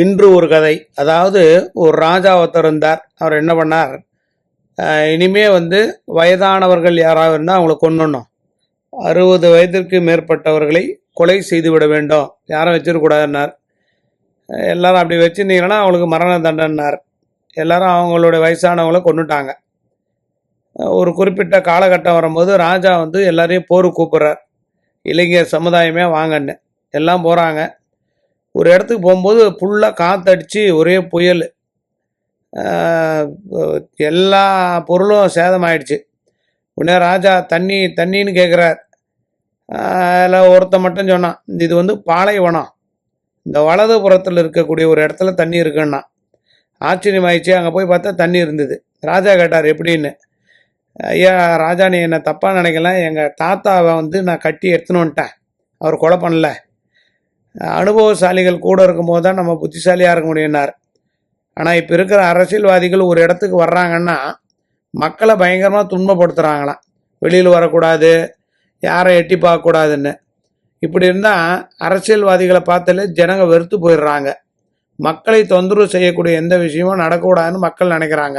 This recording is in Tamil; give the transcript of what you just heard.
இன்று ஒரு கதை. அதாவது ஒரு ராஜா ஒருத்தர் இருந்தார் அவர் என்ன பண்ணார்? இனிமே வந்து வயதானவர்கள் யாராவது இருந்தால் அவங்கள கொண்டுணும் அறுபது வயதிற்கு மேற்பட்டவர்களை கொலை செய்து விட வேண்டும். யாரும் வச்சிடக்கூடாதுன்னார் எல்லாரும் அப்படி வச்சுருந்தீங்கன்னா அவங்களுக்கு மரண தண்டனார் எல்லாரும் அவங்களுடைய வயசானவங்கள கொண்டுட்டாங்க ஒரு குறிப்பிட்ட காலகட்டம் வரும்போது ராஜா வந்து எல்லாரையும் போர் கூப்பிட்றார். இளைஞர் சமுதாயமே வாங்கன்னு. எல்லாம் போகிறாங்க ஒரு இடத்துக்கு போகும்போது ஃபுல்லாக காற்றடிச்சு ஒரே புயல். எல்லா பொருளும் சேதமாயிடுச்சு. உடனே ராஜா தண்ணி தண்ணின்னு கேட்குறார் அதில் ஒருத்தன் மட்டும் சொன்னான் இது வந்து பாலைவனம். இந்த வலது புறத்தில் இருக்கக்கூடிய ஒரு இடத்துல தண்ணி இருக்குன்னா ஆச்சரியமாயிடுச்சு. அங்கே போய் பார்த்தா தண்ணி இருந்தது. ராஜா கேட்டார் எப்படின்னு? ஐயா ராஜா நீ என்னை தப்பாக நினைக்கலாம் எங்கள் தாத்தாவை வந்து நான் கட்டி எடுத்துன்னு வந்துட்டேன். அவர் கொலை பண்ணல. அனுபவசாலிகள் கூட இருக்கும்போது தான் நம்ம புத்திசாலியாக இருக்க முடியும்னார். ஆனால் இப்போ இருக்கிற அரசியல்வாதிகள் ஒரு இடத்துக்கு வர்றாங்கன்னா மக்களை பயங்கரமாக துன்பப்படுத்துகிறாங்களாம் வெளியில் வரக்கூடாது யாரை எட்டி பார்க்கக்கூடாதுன்னு. இப்படி இருந்தால் அரசியல்வாதிகளை பார்த்தாலே ஜனங்க வெறுத்து போயிடுறாங்க. மக்களை தொந்தரவு செய்யக்கூடிய எந்த விஷயமும் நடக்கக்கூடாதுன்னு மக்கள் நினைக்கிறாங்க.